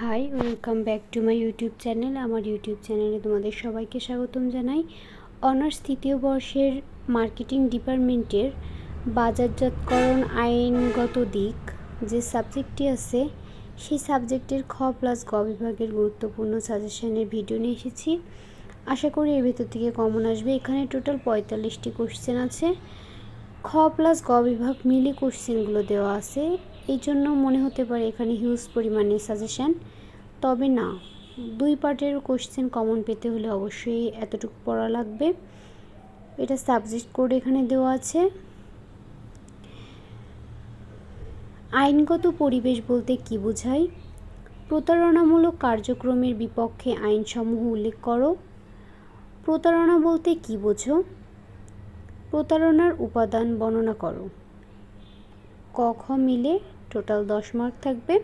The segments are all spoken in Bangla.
Hi welcome back to my YouTube channel আমার ইউটিউব চ্যানেলে তোমাদের সবাইকে স্বাগতম জানাই। অনার্স তৃতীয় বর্ষের মার্কেটিং ডিপার্টমেন্টের বাজারজাতকরণ আইনগত দিক যে সাবজেক্টটি আছে, সেই সাবজেক্টের খ প্লাস গ বিভাগের গুরুত্বপূর্ণ সাজেশনের ভিডিও নিয়ে এসেছি। আশা করি এর ভেতর থেকে কমন আসবে। এখানে টোটাল পঁয়তাল্লিশটি কোশ্চেন আছে। খ প্লাস গ বিভাগ মিলে কোশ্চেনগুলো দেওয়া আছে। এই জন্য মনে হতে পারে এখানে হিউজ পরিমাণে সাজেশান তবে না। দুই পার্টের কোশ্চেন কমন পেতে হলে অবশ্যই এতটুকু পড়া লাগবে। এটা সাবজেক্ট কোড এখানে দেওয়া আছে। আইনগত পরিবেশ বলতে কি বোঝায়? প্রতারণামূলক কার্যক্রমের বিপক্ষে আইনসমূহ উল্লেখ করো। প্রতারণা বলতে কি বোঝো? প্রতারণার উপাদান বর্ণনা করো। ক, খ মিলে টোটাল দশ মার্ক থাকবে।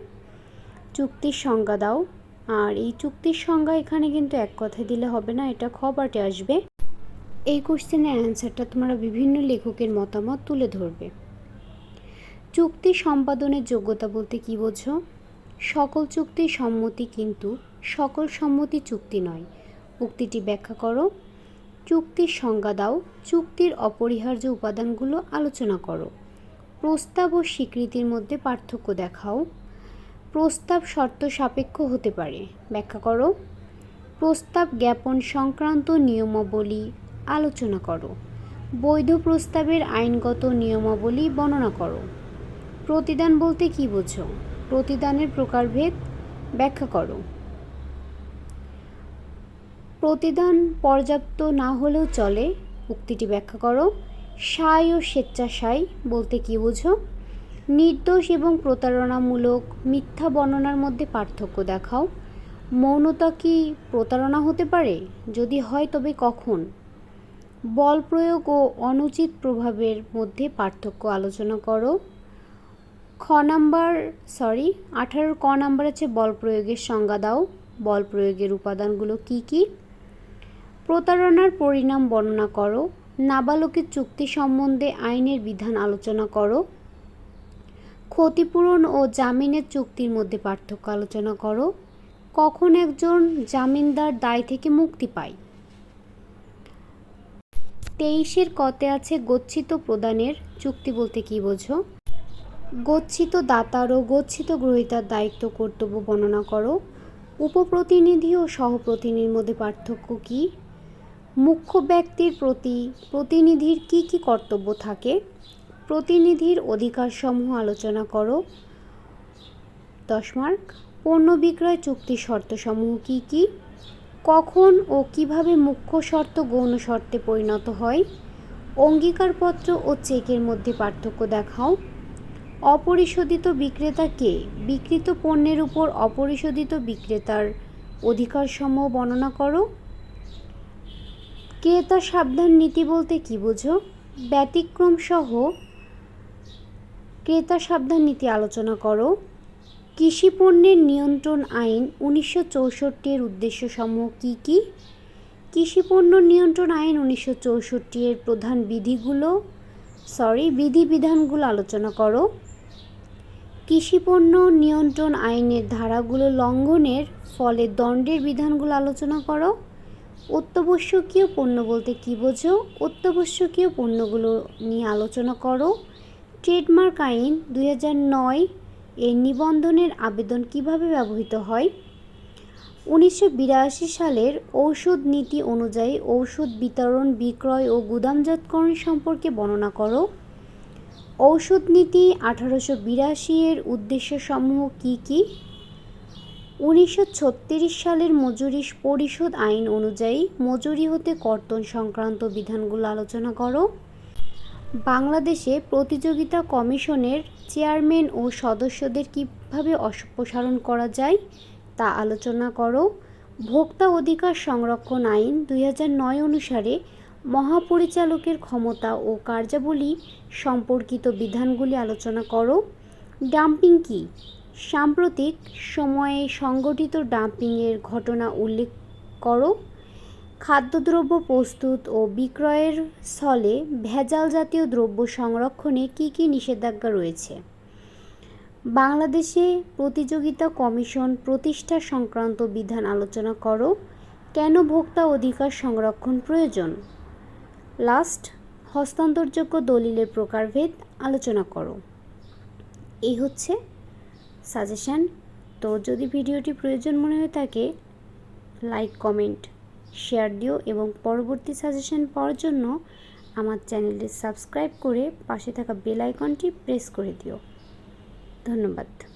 চুক্তির সংজ্ঞা দাও। আর এই চুক্তির সংজ্ঞা এখানে কিন্তু এক কথায় দিলে হবে না, এটা খ পার্টে আসবে। এই কোশ্চেনের অ্যান্সারটা তোমরা বিভিন্ন লেখকের মতামত তুলে ধরবে। চুক্তি সম্পাদনের যোগ্যতা বলতে কি বোঝো? সকল চুক্তি সম্মতি কিন্তু সকল সম্মতি চুক্তি নয়। উক্তিটি ব্যাখ্যা করো। চুক্তির সংজ্ঞা দাও। চুক্তির অপরিহার্য উপাদানগুলো আলোচনা করো। প্রস্তাব ও স্বীকৃতির মধ্যে পার্থক্য দেখাও। প্রস্তাব শর্ত সাপেক্ষ হতে পারে। ব্যাখ্যা করো। প্রস্তাব জ্ঞাপন সংক্রান্ত নিয়মাবলী আলোচনা করো। বৈধ প্রস্তাবের আইনগত নিয়মাবলী বর্ণনা করো। প্রতিদান বলতে কী বোঝো? প্রতিদানের প্রকারভেদ ব্যাখ্যা করো। প্রতিদান পর্যাপ্ত না হলেও চলে। উক্তিটি ব্যাখ্যা করো। সায় ও স্বেচ্ছাসায় বলতে কী বোঝো? নির্দোষ এবং প্রতারণামূলক মিথ্যা বর্ণনার মধ্যে পার্থক্য দেখাও। মৌনতা কি প্রতারণা হতে পারে? যদি হয়, তবে কখন? বল প্রয়োগ ও অনুচিত প্রভাবের মধ্যে পার্থক্য আলোচনা করো। খ নাম্বার সরি আঠারোর ক নাম্বার আছে বল প্রয়োগের সংজ্ঞা দাও। বল প্রয়োগের উপাদানগুলো কি কি? প্রতারণার পরিণাম বর্ণনা করো। নাবালকের চুক্তি সম্বন্ধে আইনের বিধান আলোচনা করো। ক্ষতিপূরণ ও জামিনের চুক্তির মধ্যে পার্থক্য আলোচনা করো। কখন একজন জামিনদার দায় থেকে মুক্তি পায়? তেইশের কতে আছে গচ্ছিত প্রদানের চুক্তি বলতে কি বোঝো? গচ্ছিত দাতার ও গচ্ছিত গ্রহীতার দায়িত্ব কর্তব্য বর্ণনা করো। উপপ্রতিনিধি ও সহপ্রতিনিধির মধ্যে পার্থক্য কী? মুখ্য ব্যক্তির প্রতি প্রতিনিধির কি কি কর্তব্য থাকে? প্রতিনিধির অধিকারসমূহ আলোচনা করো। দশ মার্ক, পণ্য বিক্রয় চুক্তির শর্তসমূহ কি কি? কখন ও কীভাবে মুখ্য শর্ত গৌণ শর্তে পরিণত হয়? অঙ্গীকারপত্র ও চেকের মধ্যে পার্থক্য দেখাও। অপরিশোধিত বিক্রেতা কে? বিক্রিত পণ্যের উপর অপরিশোধিত বিক্রেতার অধিকারসমূহ বর্ণনা করো। ক্রেতা সাবধান নীতি বলতে কী বোঝো? ব্যতিক্রম সহ ক্রেতা সাবধান নীতি আলোচনা করো। কৃষি পণ্যের নিয়ন্ত্রণ আইন উনিশশো চৌষট্টির উদ্দেশ্যসমূহ কী কী? কৃষি পণ্য নিয়ন্ত্রণ আইন উনিশশো চৌষট্টি এর প্রধান বিধিগুলো সরি বিধিবিধানগুলো আলোচনা করো। কৃষি পণ্য নিয়ন্ত্রণ আইনের ধারাগুলো লঙ্ঘনের ফলে দণ্ডের বিধানগুলো আলোচনা করো। অত্যাবশ্যকীয় পণ্য বলতে কী বোঝো? অত্যাবশ্যকীয় পণ্যগুলো নিয়ে আলোচনা করো। ট্রেডমার্ক আইন দুই নয় এর নিবন্ধনের আবেদন কীভাবে ব্যবহৃত হয়? উনিশশো বিরাশি সালের ঔষধ নীতি অনুযায়ী ঔষধ বিতরণ, বিক্রয় ও গুদামজাতকরণ সম্পর্কে বর্ণনা করো। ঔষধ নীতি আঠারোশো বিরাশি এর উদ্দেশ্যসমূহ কী কী? উনিশশো ছত্রিশ সালের মজুরি পরিশোধ আইন অনুযায়ী মজুরি হতে কর্তন সংক্রান্ত বিধানগুলো আলোচনা করো। বাংলাদেশে প্রতিযোগিতা কমিশনের চেয়ারম্যান ও সদস্যদের কীভাবে অপসারণ করা যায় তা আলোচনা করো। ভোক্তা অধিকার সংরক্ষণ আইন দুই অনুসারে মহাপরিচালকের ক্ষমতা ও কার্যাবলী সম্পর্কিত বিধানগুলি আলোচনা করো। ডাম্পিং কী? সাম্প্রতিক সময়ে সংগঠিত ডাম্পিংয়ের ঘটনা উল্লেখ করো। খাদ্যদ্রব্য প্রস্তুত ও বিক্রয়ের স্থলে ভেজাল জাতীয় দ্রব্য সংরক্ষণে কী কী নিষেধাজ্ঞা রয়েছে? বাংলাদেশে প্রতিযোগিতা কমিশন প্রতিষ্ঠা সংক্রান্ত বিধান আলোচনা করো। কেন ভোক্তা অধিকার সংরক্ষণ প্রয়োজন? লাস্ট, হস্তান্তরযোগ্য দলিলের প্রকারভেদ আলোচনা করো। এই হচ্ছে সাজেশান। তো যদি ভিডিওটি প্রয়োজন মনে হয়ে থাকে, লাইক, কমেন্ট, শেয়ার দিও এবং পরবর্তী সাজেশান পাওয়ার জন্য আমার চ্যানেলটি সাবস্ক্রাইব করে পাশে থাকা বেল আইকনটি প্রেস করে দিও। ধন্যবাদ।